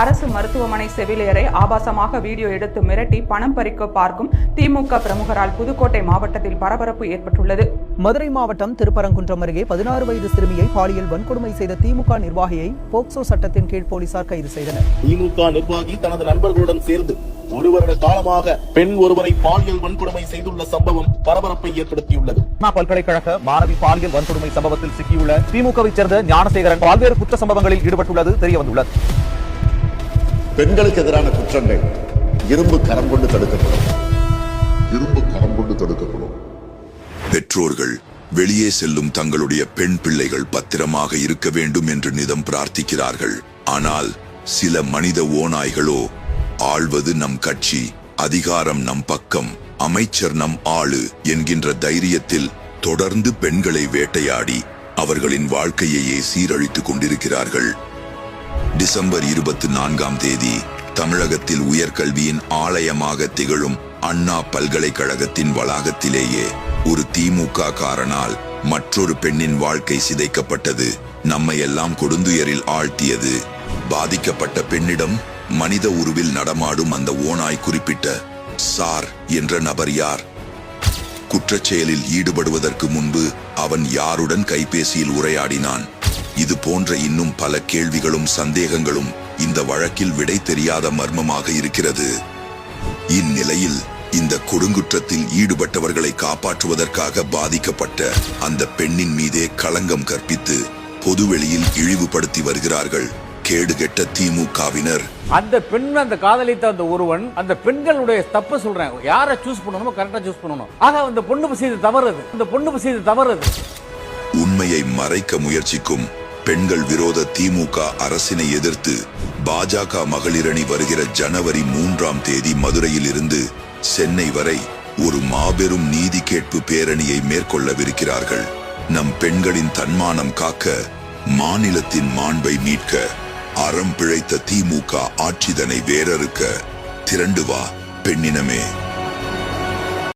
அரசு மருத்துவமனை செவிலியரை ஆபாசமாக வீடியோ எடுத்து மிரட்டி பணம் பறிக்க பார்க்கும் திமுக பிரமுகரால் புதுக்கோட்டை மாவட்டத்தில் பரபரப்பு ஏற்பட்டுள்ளது. மதுரை மாவட்டம் திருப்பரங்குன்றம் அருகே பதினாறு வயது சிறுமியை பாலியல் வன்கொடுமை செய்த திமுக நிர்வாகியை போக்சோ சட்டத்தின் கீழ் போலீசார் கைது செய்தனர். திமுக நிர்வாகி தனது நண்பர்களுடன் சேர்ந்து ஒரு வருட காலமாக பெண் ஒருவரை பாலியல் வன்கொடுமை செய்துள்ள சம்பவம் பரபரப்பை ஏற்படுத்தியுள்ளது. அண்ணா பல்கலைக்கழக மாணவி பாலியல் வன்கொடுமை சம்பவத்தில் சிக்கியுள்ள திமுகவை சேர்ந்த ஞானசேகரன் பல்வேறு குற்ற சம்பவங்களில் ஈடுபட்டுள்ளது தெரியவந்துள்ளது. பெண்களுக்கு எதிரான குற்றங்கள் இரும்பு கரம் கொண்டு தடுக்கப்படும். இரும்பு கரம் கொண்டு தடுக்கப்படும். பெற்றோர்கள் வெளியே செல்லும் தங்களுடைய பெண் பிள்ளைகள் பத்திரமாக இருக்க வேண்டும் என்று நிதம் பிரார்த்திக்கிறார்கள். ஆனால் சில மனித ஓநாய்களோ ஆள்வது நம் கட்சி அதிகாரம் நம் பக்கம் அமைச்சர் நம் ஆளு என்கின்ற தைரியத்தில் தொடர்ந்து பெண்களை வேட்டையாடி அவர்களின் வாழ்க்கையையே சீரழித்துக் கொண்டிருக்கிறார்கள். டிசம்பர் இருபத்தி நான்காம் தேதி தமிழகத்தில் உயர்கல்வியின் ஆலயமாக திகழும் அண்ணா பல்கலைக்கழகத்தின் வளாகத்திலேயே ஒரு திமுக காரனால் மற்றொரு பெண்ணின் வாழ்க்கை சிதைக்கப்பட்டது. நம்மை எல்லாம் கொடுந்துயரில் ஆழ்த்தியது. பாதிக்கப்பட்ட பெண்ணிடம் மனித உருவில் நடமாடும் அந்த ஓனாய் குறிப்பிட்ட சார் என்ற நபர் யார்? குற்றச்செயலில் ஈடுபடுவதற்கு முன்பு அவன் யாருடன் கைபேசியில் உரையாடினான்? இது போன்ற இன்னும் பல கேள்விகளும் சந்தேகங்களும் இந்த வழக்கில் விடை தெரியாத மர்மமாக இருக்கிறது. இந்நிலையில் இந்த கொடுங்குற்றத்தில் ஈடுபட்டவர்களை காப்பாற்றுவதற்காக பாதிக்கப்பட்ட அந்த பெண்ணின் மீதே களங்கம் கற்பித்து பொதுவெளியில் இழிவுபடுத்தி வருகிறார்கள். கேடுகெட்ட திமுகவினர். அந்த பெண் அந்த காதலித்த அந்த ஒருவன் அந்த பெண்களுடைய தப்பு சொல்றேன். யாரை சூஸ் பண்ணணுமோ கரெக்டா சூஸ் பண்ணணும். ஆக அந்த பொண்ணு செய்து தவறுது அந்த பொண்ணு செய்து தவறுது உண்மையை மறைக்க முயற்சிக்கும் பெண்கள் விரோத திமுக அரசினை எதிர்த்து பாஜக மகளிரணி வருகிற ஜனவரி மூன்றாம் தேதி மதுரையில் இருந்து சென்னை வரை ஒரு மாபெரும் நீதி கேட்பு பேரணியை மேற்கொள்ளவிருக்கிறார்கள். நம் பெண்களின் தன்மானம் காக்க மாநிலத்தின் மாண்பை மீட்க அறம் பிழைத்த திமுக ஆட்சிதனை வேரறுக்க திரண்டு வா பெண்ணினமே.